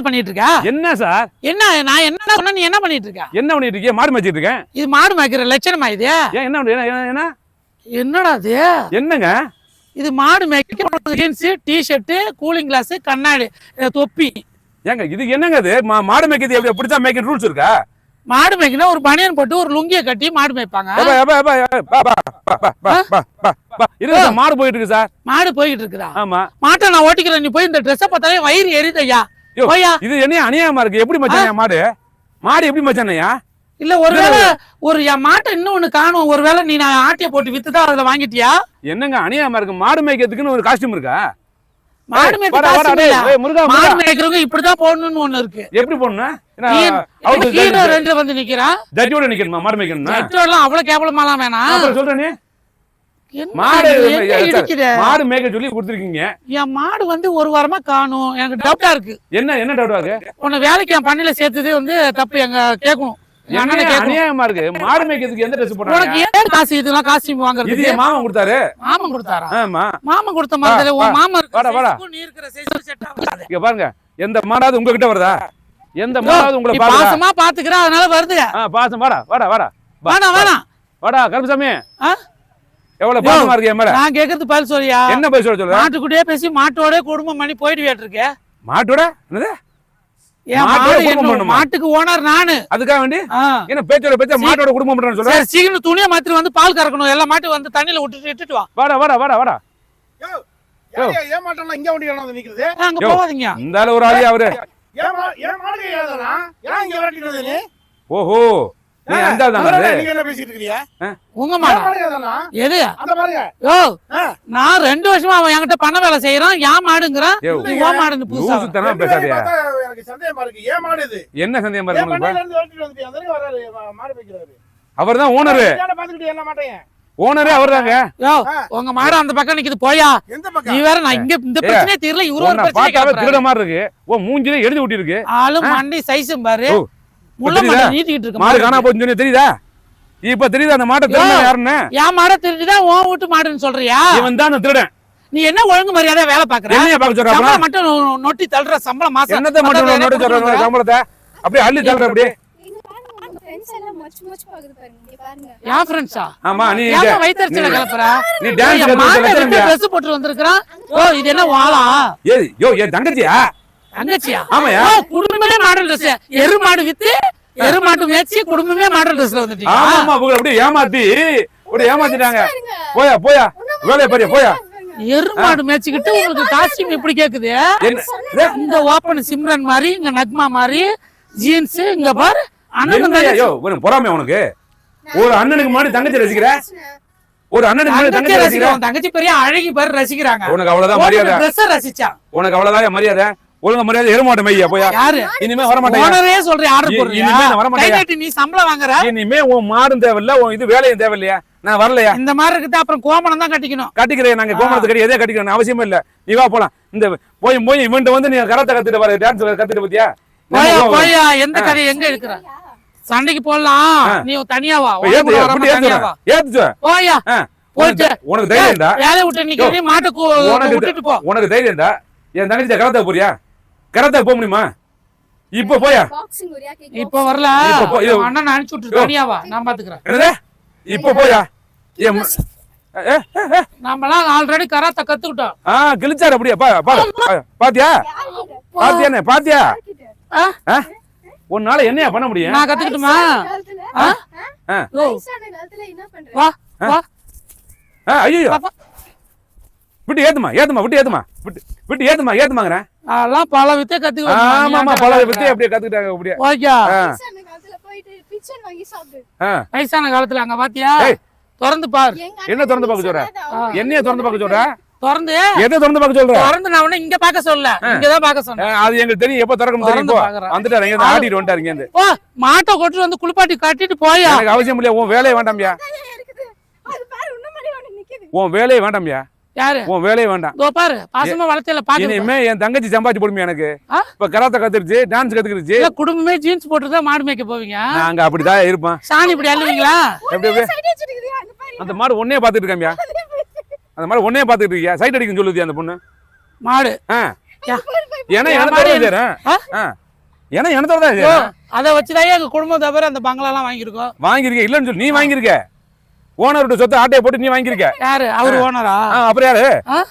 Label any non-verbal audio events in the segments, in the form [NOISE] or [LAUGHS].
பண்ணிட்டு இருக்கா என்ன சார்? என்ன நான் என்ன சொன்ன நீ என்ன பண்ணிட்டு இருக்க என்ன பண்ணிட்டு இருக்கீங்க மாடு மேய்ச்சிட்டு இருக்கேன் இது மாடு மேய்க்கிற லட்சணமா என்ன என்ன என்ன? என்னடா இது என்னங்க? இது மாடு மேய்க்க டிஷர்ட் கூலிங் கிளாஸ் கண்ணாடி தொப்பி. ஏங்க இது என்னங்க இது? மாடு மேய்க்கிறது எப்படி எப்படி தான் மேய்க்க மாடு மேய்க்கினா ஒரு பனியன் போட்டு ஒரு லுங்கிய கட்டி மாடு மேய்ப்பாங்க. மாடு போயிட்டு இருக்கு சார்? மாடு போயிட்டு இருக்குதா ஆமா. மாட்டை நான் ஓட்டிக்கிறேன் நீ போய் இந்த ட்ரெஸ்ஸை பார்த்தாலே வயிறு எரியுது ஐயா. இது என்ன அநியாயமா இருக்கு? எப்படி மச்சான் மாடு? மாடு எப்படி மச்சானையா இல்ல ஒருவேளை ஒரு என் மாட்டை இன்னும் ஒண்ணு காணும். ஒருவேளை நீ நான் ஆட்டிய போட்டு வித்து தான் அதுல வாங்கிட்டியா? என்னங்க அநியாயமா இருக்கு? மாடு மேய்க்கிறதுக்குன்னு ஒரு காஸ்டியூம் இருக்கா? மாடு. மேய்க்கிறவங்க இப்படிதான் போடணும்னு ஒண்ணு இருக்கு. எப்படி போடணும் ரெண்டு வந்து நிக்கிறான் ஜட்ஜோட நிக்கணுமா மாடு மேய்க்கணும்னா? எல்லாம் அவ்வளவு கேவலமாலாம் வேணாம். சொல்றேனே. மாடு? மாடு மேய்க்க சொல்லி கொடுத்துருக்கீங்க. என் மாடு வந்து ஒரு வாரமா காணும். எனக்கு டவுட்டா இருக்கு. என்ன என்ன டவுட் இருக்கு? உன்னை வேலைக்கு என் பண்ணையில சேர்த்ததே வந்து தப்பு. எங்க கேட்கணும். அநியாயமா இருக்கு? மாடு மேய்க்கிறதுக்கு எந்த ட்ரெஸ் உனக்கு போடுறாங்க ஏன் காசு இதெல்லாம் இது வாங்குறதுக்கு? என் மாமன் கொடுத்தாரு? மாமன் கொடுத்தாரா? ஆமா. மாமன் கொடுத்த மாதிரி உன் மாமன் வாடா, வாடா. நீ இருக்கிற செட் ஆகாது. இங்க பாருங்க எந்த மாடாவது உங்ககிட்ட வருதா? எந்த மாடாவது உங்களை பாசமா பாத்துக்கிற அதனால வருது. பாசம் வாடா வாடா வாடா. வா, வேணாம் வேணாம். வாடா கருப்பசாமி. ஆ? எவ்வளவு பாசமா இருக்கு மேல? நான் கேக்குறது பதில் சொல்லியா என்ன பேச சொல்ற? மாட்டுக்குட்டியே பேசி மாட்டோட குடும்பம் பண்ணி போயிட்டு இருக்கே மாட்டோட? என்னது? மாடு? மாட்டுக்கு ஓனர் நானு. அதுக்காக வேண்டி. என்ன பேச்சோட பேச்ச மாட்டோட குடும்பம் பண்றேன்னு சொல்ற? சரி சீக்கிரம் துணியை மாத்திரம் வந்து பால் கறக்கணும். எல்லா மாட்டும் வந்து தண்ணியில விட்டுட்டு இட்டுட்டு வா. வாடா வாடா வாடா வாடா. ஏமாட்டா இங்க வண்டி வந்து நிக்குது? அங்க யோ. போகாதீங்க. இந்த ஆளு ஒரு ஆளி அவரு. ஏமா ஏன் ஏதலாம் ஏன் இங்க நீ? ஓஹோ. நான் ரெண்டு வருஷமா அவன் என்கிட்ட பண்ண வேலை செய்யறான் ஏன் மாடுங்கிறான் ஏன் புதுசு. பேசாதியா? என்ன சந்தேகமா அவர் தான் ஓனரு. ஓனரே அவர் தாங்க. உங்க மாடு அந்த பக்கம் நிக்குது போயா. நீ வேற நான் இங்க இந்த பிரச்சனையே தெரியல இவரு ஒரு மாதிரி இருக்கு. ஓ மூஞ்சிலே எழுதி ஊட்டி இருக்கு ஆளு சைஸும் பாரு. மாடு. காணா போச்சுன்னு சொல்லி தெரியுதா? இப்ப தெரியுதா அந்த மாட்டை திருட யோ. யாருன்னு? என் மாடை தெரிஞ்சுதான் உன் வீட்டு மாடுன்னு சொல்றியா? இவன் தான் அந்த திருடன். நீ என்ன ஒழுங்கு மரியாதை வேலை பாக்குற சொல்ற மட்டும் நொட்டி தள்ளுற சம்பளம் மாசம். என்னத்தை மட்டும் நோட்டு சம்பளத்தை? அப்படியே அள்ளி தள்ளுற அப்படியே. இங்க பாருங்க உங்க ஃப்ரெண்ட்ஸ் எல்லாம் மொச்சு மொச்சு பாக்குது பாருங்க இங்க பாருங்க என் ஃப்ரெண்ட்ஸா ஆமா நீ டான்ஸ் கத்துக்கிற ட்ரெஸ் போட்டு வந்திருக்கான் ஓ இது என்ன வாளா ஏய் யோ தங்கச்சியா? தங்கச்சியா? ஆமாயா. குடும்பமே மாடல் ட்ரெஸ் எரு மாடு வித்து எரு மாட்டு மேய்ச்சி குடும்பமே மாடல் ட்ரெஸ்ல வந்துட்டீங்க ஆமா ஆமா உங்களை அப்படியே ஏமாத்தி அப்படியே ஏமாத்திட்டாங்க. போயா போயா. வேலையை பாரியா போயா. எரு மாடு மேய்ச்சிக்கிட்டு உங்களுக்கு காஸ்டியூம் இப்படி கேக்குது? இந்த ஓப்பன் சிம்ரன் மாதிரி இங்க நக்மா மாதிரி ஜீன்ஸ் இங்க பாரு அண்ணன் பொறாமை உனக்கு. ஒரு அண்ணனுக்கு முன்னாடி தங்கச்சி ரசிக்கிற? ஒரு அண்ணனுக்கு தங்கச்சி ரசிக்கிற? தங்கச்சி பெரிய அழகி பேர் ரசிக்கிறாங்க. உனக்கு அவ்வளவுதான் மரியாதை. ட்ரெஸ் ரசிச்சான். உனக்கு அவ்வளவுதான் மரியாதை. ஒழுங்கா மரியாதை எருமாட்ட மையா போயா? யாரு? இனிமே வர மாட்டேன் ஓனரே சொல்றேன் ஆர்டர் போடுறியா? இனிமே நான் வர மாட்டேன். நீ சம்பளம் வாங்குற? இனிமே உன் மாடும் தேவையில்ல உன் இது வேலையும் தேவையில்லையா? நான் வரலையா? இந்த மாதிரி இருக்குது? அப்புறம் கோமணம் தான் கட்டிக்கணும். கட்டிக்கிறேன் நாங்க கோமணத்து கட்டி எதே கட்டிக்கிறேன் அவசியமே இல்ல. நீ வா போலாம். இந்த போய் போய் இவன்ட்ட வந்து நீ கராத்தே கத்துட்டு பாரு டான்ஸ் கத்துட்டு பத்தியா? போயா எந்த கதை எங்க இருக்கிற? சண்டைக்கு போடலாம். நீ தனியா வா. ஏத்து போயா. போயிட்டு உனக்கு உனக்கு தைரியம் இருந்தா வேலையை விட்டு நிக்கிறீ மாட்டை உனக்கு விட்டுட்டு போ. உனக்கு தைரியம் இருந்தா என் தங்கச்சி கராத்தே போறியா? கராத்தே போக முடியுமா? இப்போ போயா? இப்போ வரல. அண்ணன் அனுப்பிச்சு விட்டு தனியாவா நான் பாத்துக்கிறேன். இப்போ போயா? நம்மலாம் ஆல்ரெடி கராத்த கத்துக்கிட்டோம். ஆ கிழிச்சாரு அப்படியே. பாத்தியா? பாத்தியானே பாத்தியா ஒரு நாள் என்னையா பண்ண முடியும்? நான் கத்துக்கிட்டுமா? வா வா. ஐயோ விட்டு ஏத்துமா ஏத்துமா விட்டு ஏத்துமா. விட்டு விட்டு ஏத்துமா ஏத்துமாங்கிறேன். அதெல்லாம் பல வித்தை ஆமா ஆமா பல வித்து கத்துக்க அப்படியே கத்துக்கிட்டாங்க அப்படியே. ஓகே. வயசான காலத்துல போயிட்டு பிச்சன் வாங்கி சாப்பிடு. ஆ. வயசான காலத்துல அங்க பாத்தியா? ஏய். திறந்து பாரு. எங்க என்ன திறந்து பார்க்க சொல்ற? என்னைய திறந்து பார்க்க சொல்ற? திறந்து. எதை திறந்து பார்க்க சொல்ற? திறந்து நான் உன்னை இங்க பாக்க சொல்ல. இங்கதான் பாக்க ஆ, சொன்னேன். அது எங்களுக்கு தெரியும். எப்ப திறக்கணும் தெரியும். வந்துட்டாரு. இங்க ஆடிட்டு வந்துட்டாரு இங்க இருந்து. ஓ மாட்டை கொண்டு வந்து குளிப்பாட்டி கட்டிட்டு போயா. எனக்கு அவசியம் இல்லையா? உன் வேலையே வேண்டாம்யா. இருக்குது. அது பாரு இன்னும் மணி ஒண்ணு நிக்குது. உன் வேலையே வேண்டாம்யா. யாரு? உன் வேலையே வேண்டாம். இதோ பாரு பாசமா வளர்த்தியில பாக்க இனிமே என் தங்கச்சி சம்பாதிச்சு போடுமே எனக்கு? இப்ப கராத்தே கத்துருச்சு டான்ஸ் கத்துக்கிடுச்சு. இல்ல குடும்பமே ஜீன்ஸ் போட்டுதான் மாடு மேய்க்க போவீங்க? நான் அங்க அப்படிதான் இருப்பேன். சாணி இப்படி அள்ளுவீங்களா? அந்த மாடு ஒன்னே பாத்துட்டு இருக்காமியா அந்த மாதிரி ஒன்னே பாத்துட்டு இருக்கியா? சைட் அடிக்கும் சொல்லுது அந்த பொண்ணு? மாடு. ஏன்னா என் எனத்தோட மாடு சேரும் ஆ? ஆ. ஏன்னா தான் சேரும் அதை வச்சுதான் எங்க குடும்பம் தவிர அந்த பங்களாலாம் வாங்கியிருக்கோம். வாங்கியிருக்க இல்லன்னு சொல்லி நீ வாங்கியிருக்க. ஓனரோட சொத்தை ஆட்டையை போட்டு நீ வாங்கியிருக்க. யாரு? அவரு ஓனரா அப்புறம் யாரு?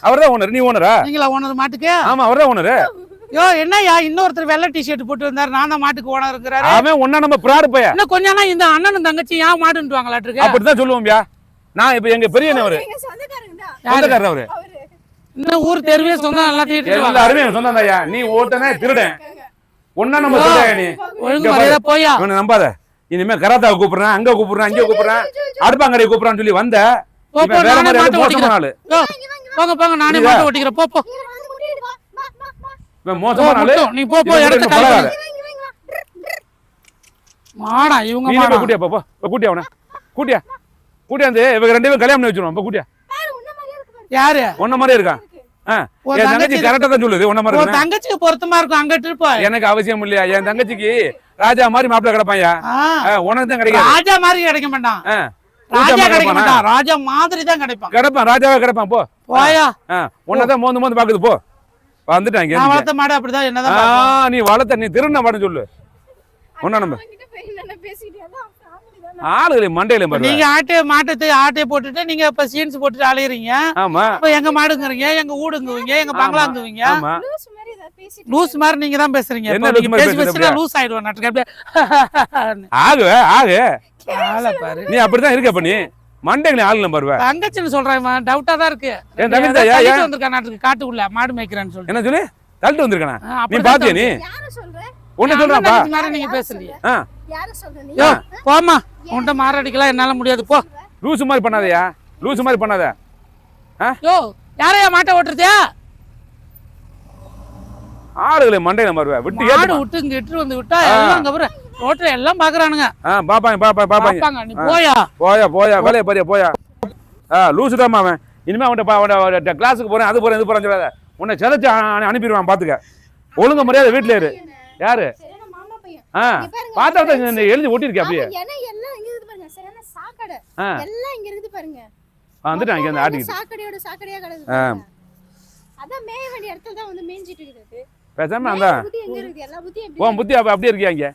அவர்தான் ஓனர் நீ ஓனரா நீங்களா ஓனர் மாட்டுக்கு? ஆமா அவர்தான் ஓனர் யோ என்னய்யா? இன்னொருத்தர் வெள்ளை டிஷர்ட் போட்டு வந்தாரு. நான் தான் மாட்டுக்கு ஓனருங்கிறாரு அவன் ஒன்னா நம்ம பிராடு பைய. இன்னும் கொஞ்ச நாள் இந்த அண்ணனும் தங்கச்சி ஏன் மாடுன்ட்டு வாங்கலாட்டிருக்கு அப்படிதான் சொல்லுவோம்யா. நான் இப்ப எங்க பெரிய அவரு. சொந்தக்காரர் அவரு. அவரு. இன்னும் ஊர் தெருவே சொந்தம் எல்லாத்தையும். எல்லாருமே எனக்கு சொந்தம் தான்யா நீ ஓட்டனே திருடன். ஒன்னா நம்ம திருடன் நீ? ஒழுங்கு போயா இவனை நம்பாத. இனிமே கராத்தா கூப்பிடுறேன் அங்க கூப்பிடுறேன் அங்க கூப்பிடுறேன். அடுப்பாங்கடை கூப்பிடுறான்னு சொல்லி வந்த. வேற மாதிரி. மோசமான ஆளு. போங்க போங்க நானே? மாட்டை ஓட்டிக்கிறேன். போ இவன் மோசமான ஆளு. நீ இடத்த மாடா இவங்க மாடா. கூட்டியா போ, போ. கூட்டியா அவனை? கூட்டியா? கூட்டியா வந்து இவங்க ரெண்டு பேரும் கல்யாணம் பண்ணி வச்சிருவோம். போ கூட்டியா? பாரு உன்ன மாதிரியே இருக்கு பாரு. யாரு? உன்ன மாதிரியே இருக்கான் என் தங்கச்சி கரெக்டா தான் சொல்லுது மாதிரி இருக்குன்னு. தங்கச்சிக்கு பொருத்தமா இருக்கும் அங்கிட்டு இருப்பா. எனக்கு அவசியம் இல்லையா? என் தங்கச்சிக்கு ராஜா மாதிரி மாப்பிள்ளை கிடப்பாயா ஆ, உனக்கு தான் கிடைக்காது. ராஜா மாதிரி கிடைக்க மாட்டான். ராஜா கிடைக்க கிடப்பானா? மாட்டான். ராஜா மாதிரி தான் கிடைப்பான். கிடப்பான் ராஜாவே கிடப்பான் போ. போயா. உன்னதான் மோந்து மோந்து பாக்குது போ. வந்துட்டாங்க நான் வளர்த்த மாடு அப்படிதான் என்னதான். நீ வளர்த்த நீ திருண்ண பாடம் சொல்லு. ஒன்னா நம்ம. ஆளுகளை மண்டையில நீங்க ஆட்டைய மாட்டத்தை ஆட்டைய போட்டுட்டு நீங்க இப்ப சீன்ஸ் போட்டுட்டு அலையுறீங்க. ஆமா. இப்ப எங்க மாடுங்கிறீங்க எங்க ஊடுங்குவீங்க எங்க பங்களாங்குவீங்க? லூஸ் மாதிரி நீங்க தான் பேசுறீங்க. என்ன லூஸ் நீங்க பேசி பேசுறது பேசி லூஸ் ஆயிடுவேன் நாட்டுக்கு அப்படியே [LAUGHS] ஆகு ஆகு. ஆளை பாரு. நீ அப்படிதான் இருக்க பண்ணி மண்டைகளை ஆளுல பாருவ தங்கச்சின்னு சொல்றேன் டவுட்டா தான் இருக்கு. என் தங்கச்சி தான், ஏன்? வந்திருக்கா நாட்டுக்கு காட்டுக்குள்ள மாடு மேய்க்கிறேன்னு சொல்லிட்டு. என்ன சொல்லி? தள்ளிட்டு வந்திருக்கானா? நீ பாத்தியா நீ? யார சொல்ற? ஒண்ணு அண்ணன் சொல்றாப்பா மாதிரி நீங்க பேசுறீங்க. ஆ. யார சொல்ற? நீ யோ போமா உன்கிட்ட மாரடிக்கலாம் என்னால முடியாது. போ. லூசு மாதிரி பண்ணாதயா? லூசு மாதிரி பண்ணாத. யோ யாரையா மாட்டை ஓட்டுறதியா? ஆளுகளை மண்டையில பாருவ விட்டு ஏத்து விட்டு இங்க இட்டு வந்து விட்டா எல்லாம் அங்க பாரு ரோட்ல எல்லாம் பாக்குறானுங்க. ஆ பாப்பாங்க பாப்பாங்க. பாப்பாங்க நீ போயா. போயா போயா வேலையை பாரியா போயா. ஆ லூசு தான் அவன். இனிமே அவன் கிளாஸுக்கு போறேன் அது போறேன் இது போறேன் சொல்லாத. உன்னை செதைச்சு அனுப்பிடுவான் பாத்துக்க. ஒழுங்க மரியாதை வீட்டுல இரு. யாரு? சரியான மாமா பையன் ஆ பார்த்தா எழுதி ஒட்டிருக்கே அப்படியே? எல்லாம் இங்க இருக்குது பாருங்க சரியான சாக்கடை. ஆ. எல்லாம் இங்க இருக்குது பாருங்க. வந்துட்டான் இங்க இந்த மொத்தமா ஆட்டிக்கிட்டு. சாக்கடையோட சாக்கடையா கிடக்குது. அதான் மேய வேண்டிய இடத்துல தான் வந்து மேய்ஞ்சிட்டு இருக்குது. பேசாம அந்த உன் புத்தி அப்ப அப்படியே இருக்கியா இங்க?